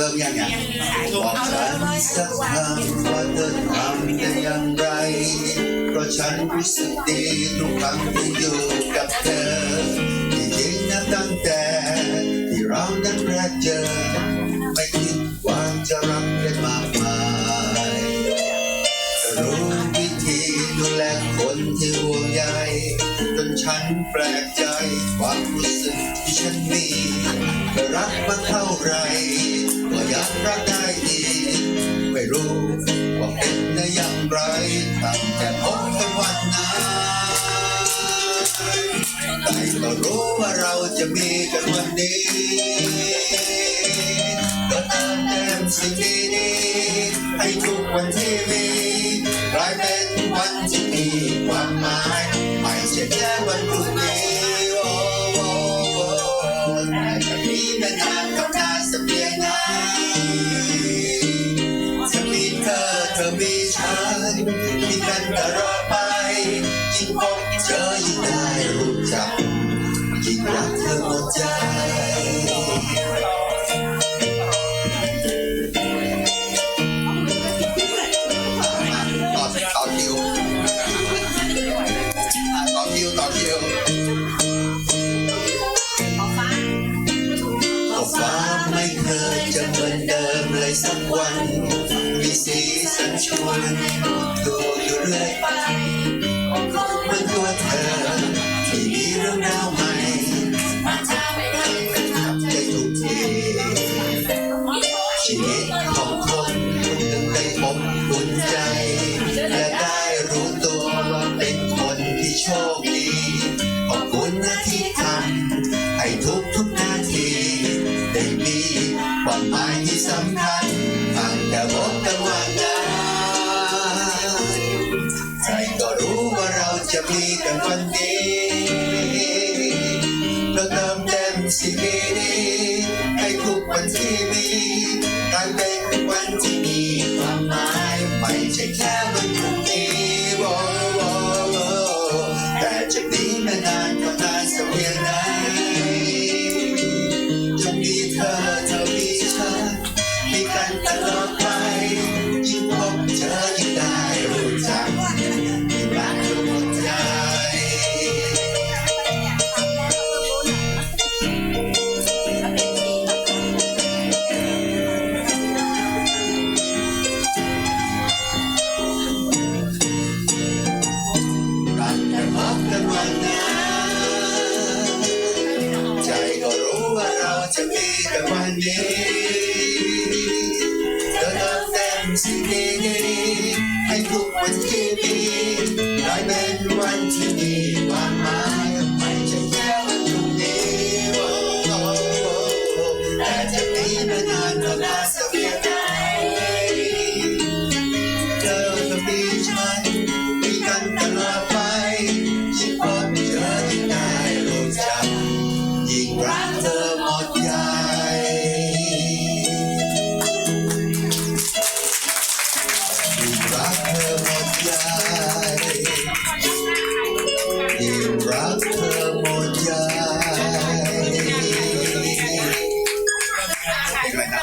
ริ่มยังยังบอกฉันสักคำว่าเธอทำได้อย่างไร เพราะฉันรู้สึกดีทุกครั้งที่อยู่กับเธอที่จริงนะตั้งแต่ที่เรานั้นแรกเจอ ไม่คิดว่าจะรักได้มากมายรู้วิธีดูแลคนที่ห่วงใยจนฉันแปลกใจความรู้สึกที่ฉันมีรักมาเท่าไหร ก็รู้ว่าเราจะมีกันวันนี้ก็เติมเต็มสิ่งดีๆให้ทุกวันที่มีกลายเป็นวันที่มีความหมายไม่ใช่แค่วันพรุ่งนี้โอ้โอ้โอ้แต่จะมีแม่นานกับนานสักเพียงไหนจะมีเธอเธอมีฉันมีกันตลอดไปยิ่งพบเจอยิ่งได้รู้จัก ยิ่งรักเธอหมดใจต่อต่อคิวต่อคิวต่อคิวก็ฟ้าไม่เคยจะเหมือนเดิมเลยสักวัน มีสีสันชวนดูอยู่เรื่อยไปมือนตัวเธอที่มีเรื่องราว ความหมายที่สำคัญฟังกระบอกันวันได้ใครก็รู้ว่าเราจะมีกันวันนี้เราเติมเต็มสิ่งดีให้ทุกวันที่มี จะมีกันวันนี้เธอเติมเต็มสิ่งดีๆให้ทุกวันที่มีกลายเป็นวันที่มีความหมายไม่ใช่แค่วันพรุ่งนี้แต่จะมีมานานเท่านาสักเพียงไหนเธอจะมีฉันมีกันตลอดไปยิ่งพบเจอยิ่งได้รู้จักยิ่งรักเธอหมด rock her.